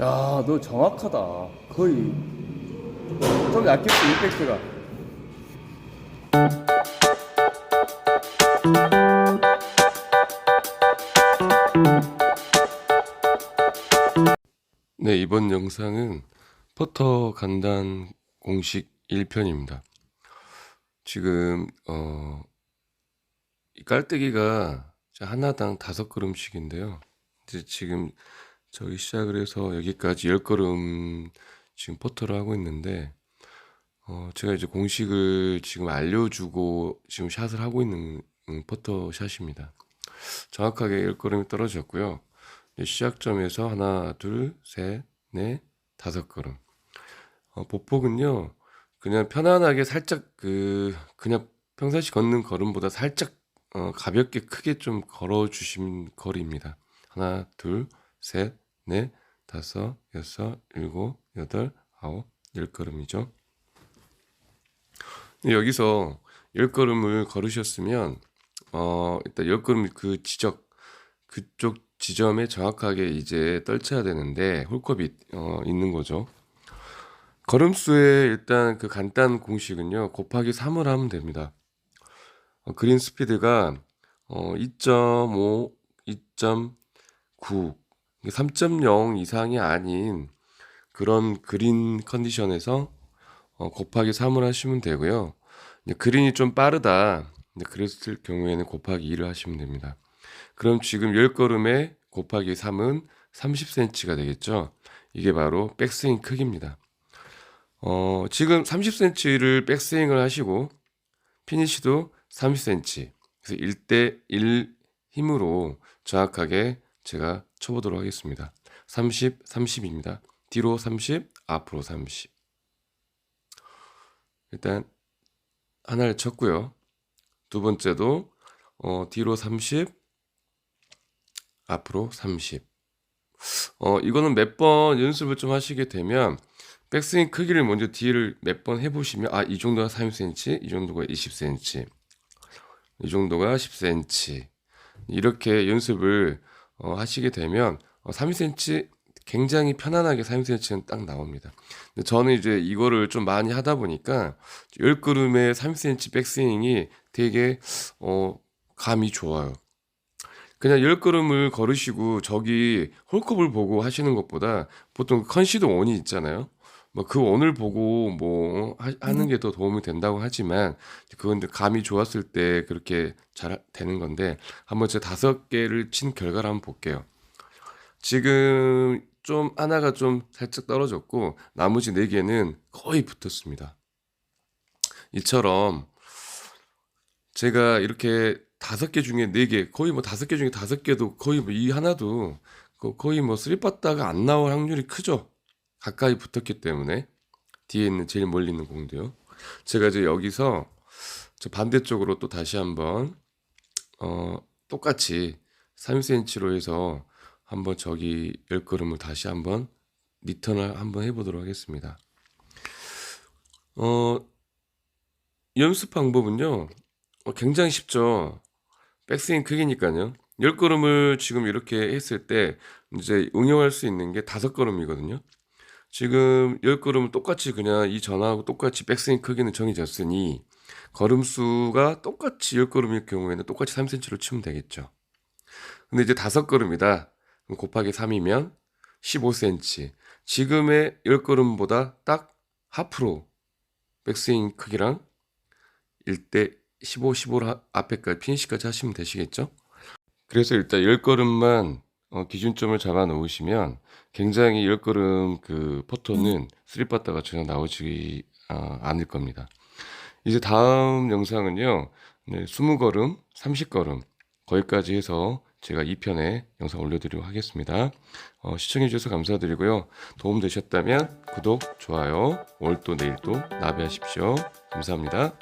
야, 너 정확하다. 거의 좀 약했어, 임팩트가. 네, 이번 영상은 퍼터 간단 공식 1편입니다. 지금 어, 이 깔때기가 하나당 다섯 걸음씩인데요. 이제 지금 저희 시작을 해서 여기까지 열 걸음 지금 퍼터를 하고 있는데 어, 제가 이제 공식을 지금 알려주고 지금 샷을 하고 있는 음, 퍼터 샷입니다. 정확하게 열 걸음이 떨어졌고요. 이제 시작점에서 하나, 둘, 셋, 넷, 다섯 걸음. 어, 보폭은요, 그냥 편안하게 살짝 그 그냥 평상시 걷는 걸음보다 살짝 어, 가볍게 크게 좀 걸어 주신 거리입니다. 하나, 둘, 셋, 넷, 다섯, 여섯, 일곱, 여덟, 아홉, 열 걸음이죠. 여기서 열 걸음을 걸으셨으면 어, 일단 열 걸음 그 지적 그쪽 지점에 정확하게 이제 떨쳐야 되는데 홀컵이 어, 있는 거죠. 걸음수의 일단 그 간단 공식은요 곱하기 3을 하면 됩니다. 어, 그린 스피드가 어, 2.5, 2.9, 3.0 이상이 아닌 그런 그린 컨디션에서 어, 곱하기 3을 하시면 되고요. 그린이 좀 빠르다. 그랬을 경우에는 곱하기 2를 하시면 됩니다. 그럼 지금 10걸음에 곱하기 3은 30cm가 되겠죠. 이게 바로 백스윙 크기입니다. 어, 지금 30cm를 백스윙을 하시고 피니시도 30cm. 그래서 1대 1 힘으로 정확하게 제가 쳐보도록 하겠습니다. 30, 30입니다. 뒤로 30, 앞으로 30. 일단 하나를 쳤고요. 두 번째도 어, 뒤로 30, 앞으로 30. 어, 이거는 몇 번 연습을 좀 하시게 되면 백스윙 크기를 먼저 뒤를 몇 번 해보시면 아, 이 정도가 30cm, 이 정도가 20cm, 이 정도가 10cm 이렇게 연습을 어, 하시게 되면 어, 30cm 굉장히 편안하게 30cm는 딱 나옵니다. 근데 저는 이제 이거를 좀 많이 하다 보니까 10걸음에 30cm 백스윙이 되게 어, 감이 좋아요. 그냥 열 걸음을 걸으시고 저기 홀컵을 보고 하시는 것보다 보통 컨시드 원이 있잖아요. 뭐그 원을 보고 뭐 하, 하는 게 더 도움이 된다고 하지만 그건 감이 좋았을 때 그렇게 잘 되는 건데 한번 제가 다섯 개를 친 결과를 한번 볼게요. 지금 좀 하나가 좀 살짝 떨어졌고 나머지 네 개는 거의 붙었습니다. 이처럼 제가 이렇게 다섯 개 중에 네 개, 거의 뭐 다섯 개 중에 다섯 개도 거의 뭐 이 하나도 거- 거의 뭐 쓰리빠따가 안 나올 확률이 크죠. 가까이 붙었기 때문에 뒤에 있는 제일 멀리 있는 공도요. 제가 이제 여기서 저 반대쪽으로 또 다시 한번 어 똑같이 3cm로 해서 한번 저기 열 걸음을 다시 한번 리턴을 한번 해보도록 하겠습니다. 어 연습 방법은요. 어, 굉장히 쉽죠. 백스윙 크기니까요. 열 걸음을 지금 이렇게 했을 때 이제 응용할 수 있는 게 다섯 걸음이거든요. 지금 열 걸음을 똑같이 그냥 이 전화하고 똑같이 백스윙 크기는 정해졌으니 걸음 수가 똑같이 열 걸음일 경우에는 똑같이 3cm로 치면 되겠죠. 근데 이제 다섯 걸음이다. 곱하기 3이면 15cm. 지금의 열 걸음보다 딱 하프로 백스윙 크기랑 1대 15, 15를 앞에까지 피니시까지 하시면 되시겠죠? 그래서 일단 열 걸음만 어, 기준점을 잡아 놓으시면 굉장히 열 걸음 그 퍼터는 쓰리빠따가 전혀 나오지 아, 않을 겁니다. 이제 다음 영상은요, 네, 20걸음, 30걸음 거기까지 해서 제가 2편에 영상 올려드리도록 하겠습니다. 어, 시청해주셔서 감사드리고요. 도움 되셨다면 구독, 좋아요, 오늘 또 내일 또 나비하십시오. 감사합니다.